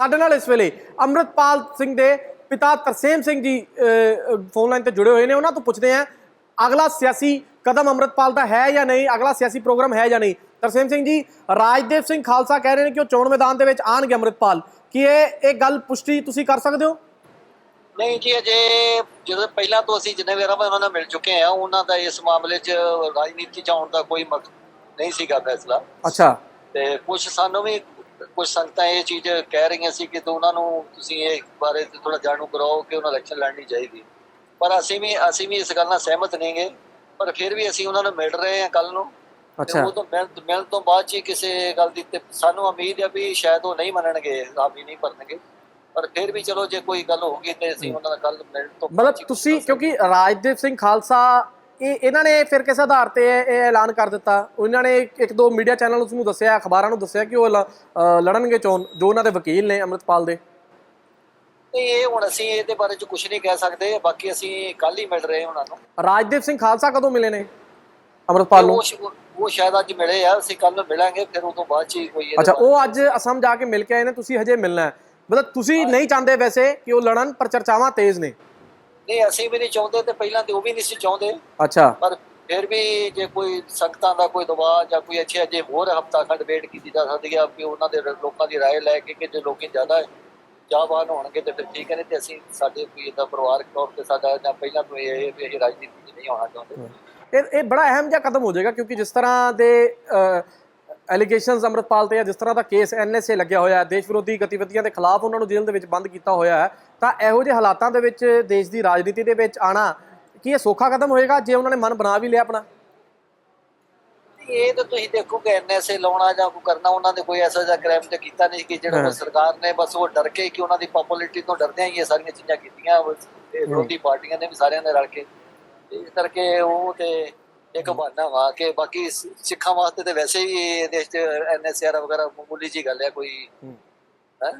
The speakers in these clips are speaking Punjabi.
ਸਾਡੇ ਨਾਲ ਇਸ ਵੇਲੇ ਅੰਮ੍ਰਿਤਪਾਲ ਸਿੰਘ ਦੇ ਪਿਤਾ ਤਰਸੇਮ ਸਿੰਘ ਜੀ ਫੋਨ ਲਾਈਨ ਤੇ ਜੁੜੇ ਹੋਏ ਨੇ। ਉਹਨਾਂ ਤੋਂ ਪੁੱਛਦੇ ਆ ਅਗਲਾ ਸਿਆਸੀ ਕਦਮ ਅੰਮ੍ਰਿਤਪਾਲ ਦਾ ਹੈ ਜਾਂ ਨਹੀਂ? ਅਗਲਾ ਸਿਆਸੀ ਪ੍ਰੋਗਰਾਮ ਹੈ ਜਾਂ ਨਹੀਂ? ਤਰਸੇਮ ਸਿੰਘ ਜੀ ਰਾਜਦੇਵ ਸਿੰਘ ਖਾਲਸਾ ਕਹਿ ਰਹੇ ਨੇ ਕਿ ਉਹ ਚੋਣ ਮੈਦਾਨ ਦੇ ਵਿੱਚ ਆਣਗੇ ਅੰਮ੍ਰਿਤਪਾਲ। ਕੀ ਇਹ ਇਹ ਗੱਲ ਪੁਸ਼ਟੀ ਤੁਸੀਂ ਕਰ ਸਕਦੇ ਹੋ? ਨਹੀਂ ਜੀ ਅਜੇ ਜਦੋਂ ਪਹਿਲਾਂ ਤੋਂ ਅਸੀਂ ਜਿੰਨੇ ਵਾਰ ਉਹਨਾਂ ਨਾਲ ਮਿਲ ਚੁੱਕੇ ਆ ਉਹਨਾਂ ਦਾ ਇਸ ਮਾਮਲੇ 'ਚ ਰਾਜਨੀਤੀ 'ਚ ਆਉਣ ਦਾ ਕੋਈ ਮਕ ਨਹੀਂ ਸੀਗਾ ਫੈਸਲਾ। ਅੱਛਾ। ਤੇ ਕੁਝ ਸਾਨੂੰ ਵੀ ਕੁਝ ਸੰਗਤਾਂ ਇਹ ਚੀਜ਼ ਕਹਿ ਰਹੀਆਂ ਸੀ ਕਿ ਤੂੰ ਉਹਨਾਂ ਨੂੰ ਤੁਸੀਂ ਇਹ ਬਾਰੇ ਥੋੜਾ ਜਾਣੂ ਕਰਾਓ ਕਿ ਉਹਨਾਂ ਇਲੈਕਸ਼ਨ ਲੜਨੀ ਚਾਹੀਦੀ। ਪਰ ਅਸੀਂ ਵੀ ਅਸੀਂ ਵੀ ਇਸ ਗੱਲ ਨਾਲ ਸਹਿਮਤ ਨਹੀਂਗੇ ਪਰ ਫਿਰ ਵੀ ਅਸੀਂ ਉਹਨਾਂ ਨੂੰ ਮਿਲ ਰਹੇ ਹਾਂ ਕੱਲ ਨੂੰ। ਅੱਛਾ। ਉਹ ਤੋਂ ਮਿਲ ਮਿਲਣ ਤੋਂ ਬਾਅਦ 'ਚ ਹੀ ਕਿਸੇ ਗੱਲ ਦੀ ਤੇ ਸਾਨੂੰ ਉਮੀਦ ਹੈ ਵੀ ਸ਼ਾਇਦ ਉਹ ਨਹੀਂ ਮੰਨਣਗੇ ਹਾਮੀ ਨਹੀਂ ਭਰਨਗੇ। ਪਰ ਫਿਰ ਵੀ ਚਲੋ ਜੇ ਕੋਈ ਗੱਲ ਹੋਗੀ ਤੇ ਅਸੀਂ ਉਹਨਾਂ ਨਾਲ ਕੱਲ ਮਿਲਣ ਤੋਂ ਮਤਲਬ ਹੀ ਤੁਸੀਂ ਕਿਉਂਕਿ ਰਾਜਦੇਵ ਸਿੰਘ ਖਾਲਸਾ ਇਹ ਇਹਨਾਂ ਨੇ ਫਿਰ ਕਿਸ ਆਧਾਰ ਤੇ ਇਹ ਐਲਾਨ ਕਰ ਦਿੱਤਾ? ਉਹਨਾਂ ਨੇ ਇੱਕ ਦੋ ਮੀਡੀਆ ਚੈਨਲ ਉਸ ਨੂੰ ਦੱਸਿਆ ਅਖਬਾਰਾਂ ਨੂੰ ਦੱਸਿਆ ਕਿ ਉਹ ਲੜਨਗੇ ਚੋਣ ਜੋ ਉਹਨਾਂ ਦੇ ਵਕੀਲ ਨੇ ਅੰਮ੍ਰਿਤਪਾਲ ਦੇ। ਇਹ ਹੁਣ ਅਸੀਂ ਇਹਦੇ ਬਾਰੇ ਚ ਕੁਝ ਨਹੀਂ ਕਹਿ ਸਕਦੇ ਬਾਕੀ ਅਸੀਂ ਕੱਲ ਹੀ ਮਿਲ ਰਹੇ ਹਾਂ ਉਹਨਾਂ ਨੂੰ। ਰਾਜਦੇਵ ਸਿੰਘ ਖਾਲਸਾ ਕਦੋਂ ਮਿਲੇ ਨੇ ਅੰਮ੍ਰਿਤਪਾਲ ਨੂੰ? ਉਹ ਸ਼ਾਇਦ ਅੱਜ ਮਿਲੇ ਆ ਅਸੀਂ ਕੱਲ ਨੂੰ ਮਿਲਾਂਗੇ ਫਿਰ ਤੋਂ ਬਾਅਦ ਚ ਕੋਈ ਅੱਛਾ ਉਹ ਅੱਜ ਅਸਮ ਜਾ ਕੇ ਮਿਲ ਕੇ ਆਏ ਨੇ ਤੁਸੀਂ ਹਜੇ ਮਿਲਣਾ ਹੈ। ਮਤਲਬ ਤੁਸੀਂ ਨਹੀਂ ਚਾਹੁੰਦੇ ਵੈਸੇ ਕਿ ਉਹ ਲੜਨ ਪਰ ਚਰਚਾਵਾਂ ਤੇਜ਼ ਨੇ। ਨਹੀਂ ਅਸੀਂ ਵੀ ਨਹੀਂ ਚਾਹੁੰਦੇ ਤੇ ਪਹਿਲਾਂ ਤੇ ਉਹ ਵੀ ਨਹੀਂ ਸੀ ਚਾਹੁੰਦੇ ਅੱਛਾ ਪਰ ਫਿਰ ਵੀ ਜੇ ਕੋਈ ਸੰਗਤਾਂ ਦਾ ਕੋਈ ਦਬਾਅ ਜਾਂ ਕੋਈ ਅੱਛੇ ਅਜੇ ਹੋਰ ਹਫਤਾ ਖੰਡ ਵੇਟ ਕੀਤੀ ਜਾ ਸਕਦੀ ਹੈ ਕਿ ਉਹਨਾਂ ਦੇ ਲੋਕਾਂ ਦੀ رائے ਲੈ ਕੇ ਕਿ ਜੇ ਲੋਕੀ ਜ਼ਿਆਦਾ ਚਾਹਵਾਨ ਹੋਣਗੇ ਤੇ ਫਿਰ ਠੀਕ ਹੈ ਨਹੀਂ ਤੇ ਅਸੀਂ ਸਾਡੇ ਕੋਈ ਇਹਦਾ ਪਰਿਵਾਰਕ ਤੌਰ ਤੇ ਸਾਡਾ ਜਾਂ ਪਹਿਲਾਂ ਤੋਂ ਇਹ ਹੈ ਵੀ ਅਸੀਂ ਰਾਜਨੀਤੀ 'ਚ ਨਹੀਂ ਆਉਣਾ ਚਾਹੁੰਦੇ ਇਹ ਇਹ ਬੜਾ ਅਹਿਮ ਜਿਹਾ ਕਦਮ ਹੋ ਜਾਏਗਾ ਕਿਉਂਕਿ ਜਿਸ ਤਰ੍ਹਾਂ ਦੇ ਐਲੀਗੇਸ਼ਨਸ ਅੰਮ੍ਰਿਤਪਾਲ ਤੇ ਆ ਜਿਸ ਤਰ੍ਹਾਂ ਦਾ ਕੇਸ ਐਨਐਸਏ ਲੱਗਿਆ ਹੋਇਆ ਹੈ ਦੇਸ਼ ਵਿਰੋਧੀ ਗਤੀਵਿਧੀਆਂ ਦੇ ਖਿਲਾਫ ਉਹਨਾਂ ਨੂੰ ਜੇਲ੍ਹ ਦੇ ਵਿੱਚ ਬੰਦ ਕੀਤਾ ਹੋਇਆ ਹੈ ਤਾਂ ਇਹੋ ਜਿਹੇ ਹਾਲਾਤਾਂ ਦੇ ਵਿੱਚ ਦੇਸ਼ ਦੀ ਰਾਜਨੀਤੀ ਦੇ ਵਿੱਚ ਆਣਾ ਕੀ ਇਹ ਸੌਖਾ ਕਦਮ ਹੋਏਗਾ ਜੇ ਉਹਨਾਂ ਨੇ ਮਨ ਬਣਾ ਵੀ ਲਿਆ ਆਪਣਾ? ਇਹ ਤਾਂ ਤੁਸੀਂ ਦੇਖੋ ਕਿ ਐਨਐਸਏ ਲਾਉਣਾ ਜਾਂ ਕੋਈ ਕਰਨਾ ਉਹਨਾਂ ਨੇ ਕੋਈ ਐਸਾ ਜਿਹਾ ਕ੍ਰਾਈਮ ਤੇ ਕੀਤਾ ਨਹੀਂ ਕਿ ਜਿਹੜਾ ਸਰਕਾਰ ਨੇ ਬਸ ਉਹ ਡਰ ਕੇ ਕਿ ਉਹਨਾਂ ਦੀ ਪਪੂਲੈਰਿਟੀ ਤੋਂ ਡਰਦਿਆਂ ਹੀ ਇਹ ਸਾਰੀਆਂ ਚੀਜ਼ਾਂ ਕੀਤੀਆਂ ਵਿਰੋਧੀ ਪਾਰਟੀਆਂ ਨੇ ਵੀ ਸਾਰਿਆਂ ਨੇ ਰਲ ਕੇ। ਇਸ ਕਰਕੇ ਉਹ ਤੇ ਇੱਕ ਬਹਾਨਾ ਵਾ ਕਿ ਬਾਕੀ ਸਿੱਖਾਂ ਵਾਸਤੇ ਤੇ ਵੈਸੇ ਵੀ ਇਹ ਦੇਸ਼ 'ਚ ਐਨਐਸਆਰ ਵਗੈਰਾ ਮਾਮੂਲੀ ਜੀ ਗੱਲ ਹੈ ਕੋਈ। ਹੈ।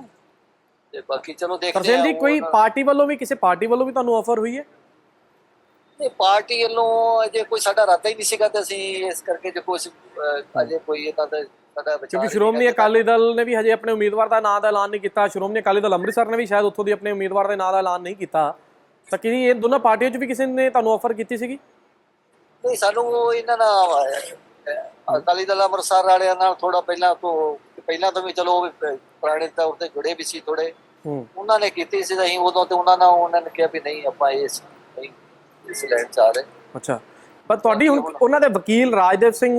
ਤੇ ਬਾਕੀ ਚਲੋ ਦੇਖਦੇ ਜੀ ਹਾਂ ਕੋਈ ਪਾਰਟੀ ਵੱਲੋਂ ਵੀ ਕਿਸੇ ਪਾਰਟੀ ਵੱਲੋਂ ਵੀ ਤੁਹਾਨੂੰ ਆਫਰ ਹੋਈ ਹੈ? ਨਹੀਂ ਪਾਰਟੀ ਵੱਲੋਂ ਅਜੇ ਕੋਈ ਸਾਡਾ ਇਰਾਦਾ ਹੀ ਨਹੀਂ ਸੀਗਾ ਤੇ ਅਸੀਂ ਇਸ ਕਰਕੇ ਜੇ ਅਹ, ਅਜੇ ਕੋਈ ਇਹਨਾਂ ਦਾ ਸਾਡਾ ਵਿਚਾਰ ਕਿਉਂਕਿ ਸ਼੍ਰੋਮਣੀ ਅਕਾਲੀ ਦਲ ਨੇ ਵੀ ਹਜੇ ਆਪਣੇ ਉਮੀਦਵਾਰ ਦਾ ਨਾਂ ਦਾ ਐਲਾਨ ਨਹੀਂ ਕੀਤਾ। ਸ਼੍ਰੋਮਣੀ ਅਕਾਲੀ ਦਲ ਅੰਮ੍ਰਿਤਸਰ ਨੇ ਵੀ ਸ਼ਾਇਦ ਉੱਥੋਂ ਦੀ ਆਪਣੇ ਉਮੀਦਵਾਰ ਦੇ ਨਾਂ ਦਾ ਐਲਾਨ ਨਹੀਂ ਕੀਤਾ। ਤਾਂ ਕੀ ਇਹ ਦੋਨਾਂ ਪਾਰਟੀਆਂ 'ਚ ਵੀ ਕਿਸੇ ਨੇ ਤੁਹਾਨੂੰ ਆਫਰ ਕੀਤੀ ਸੀਗੀ? ਨਹੀਂ ਸਾਨੂੰ ਉਹ ਇਹਨਾਂ ਨਾਲ ਅਕਾਲੀ ਦਲ ਅੰਮ੍ਰਿਤਸਰ ਵਾਲਿਆਂ ਨਾਲ ਥੋੜਾ ਪਹਿਲਾਂ ਤੋਂ ਪਹਿਲਾਂ ਤੋਂ ਵੀ ਚਲੋ ਪੁਰਾਣੇ ਤੌਰ ਤੇ ਜੁੜੇ ਵੀ ਸੀ ਥੋੜੇ ਉਹਨਾਂ ਨੇ ਕੀਤੀ ਸੀ ਅਸੀਂ ਉਦੋਂ ਤੇ ਉਹਨਾਂ ਨਾਲ ਉਹਨਾਂ ਨੇ ਕਿਹਾ ਵੀ ਨਹੀਂ ਆਪਾਂ ਇਸ ਇਸ ਲੈਣ ਚ ਰਹੇ। ਅੱਛਾ। ਪਰ ਤੁਹਾਡੀ ਹੁਣ ਉਹਨਾਂ ਦੇ ਵਕੀਲ ਰਾਜਦੇਵ ਸਿੰਘ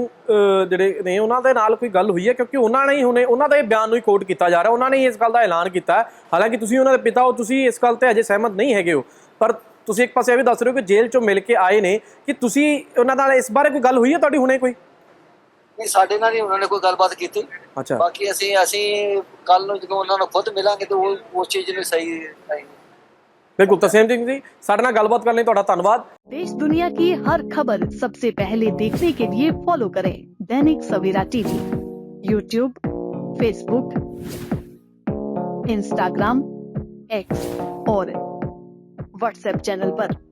ਜਿਹੜੇ ਨੇ ਉਹਨਾਂ ਦੇ ਨਾਲ ਕੋਈ ਗੱਲ ਹੋਈ ਹੈ? ਕਿਉਂਕਿ ਉਹਨਾਂ ਨੇ ਹੀ ਹੁਣੇ ਉਹਨਾਂ ਦੇ ਬਿਆਨ ਨੂੰ ਹੀ ਕੋਟ ਕੀਤਾ ਜਾ ਰਿਹਾ। ਉਹਨਾਂ ਨੇ ਹੀ ਇਸ ਗੱਲ ਦਾ ਐਲਾਨ ਕੀਤਾ। ਹਾਲਾਂਕਿ ਤੁਸੀਂ ਉਹਨਾਂ ਦੇ ਪਿਤਾ ਹੋ ਤੁਸੀਂ ਇਸ ਗੱਲ ਤੇ ਅਜੇ ਸਹਿਮਤ ਨਹੀਂ ਹੈਗੇ ਹੋ। ਪਰ ਤੁਸੀਂ ਇੱਕ ਪਾਸੇ ਇਹ ਵੀ ਦੱਸ ਰਹੇ ਹੋ ਕਿ ਜੇਲ੍ਹ ਚੋਂ ਮਿਲ ਕੇ ਆਏ ਨੇ ਕਿ ਤੁਸੀਂ ਉਹਨਾਂ ਨਾਲ ਇਸ ਬਾਰੇ ਕੋਈ ਗੱਲ ਹੋਈ ਹੈ ਤੁਹਾਡੀ ਹੁਣੇ ਕੋਈ ਨਹੀਂ ਸਾਡੇ ਨਾਲ ਹੀ ਉਹਨਾਂ ਨੇ ਕੋਈ ਗੱਲਬਾਤ ਕੀਤੀ ਅੱਛਾ ਬਾਕੀ ਅਸੀਂ ਅਸੀਂ ਕੱਲ ਨੂੰ ਜਦੋਂ ਉਹਨਾਂ ਨੂੰ ਖੁਦ ਮਿਲਾਂਗੇ ਤੇ ਉਹ ਉਸ ਚੀਜ਼ ਨੂੰ ਸਹੀ ਸਹੀ ਬਿਲਕੁਲ ਤਸੀਮ ਸਿੰਘ ਜੀ ਸਾਡੇ ਨਾਲ ਗੱਲਬਾਤ ਕਰਨ ਲਈ ਤੁਹਾਡਾ ਧੰਨਵਾਦ देश दुनिया की हर खबर सबसे पहले देखने के लिए फॉलो करें Dainik Savera TV YouTube Facebook Instagram X और व्हाट्सएप चैनल पर।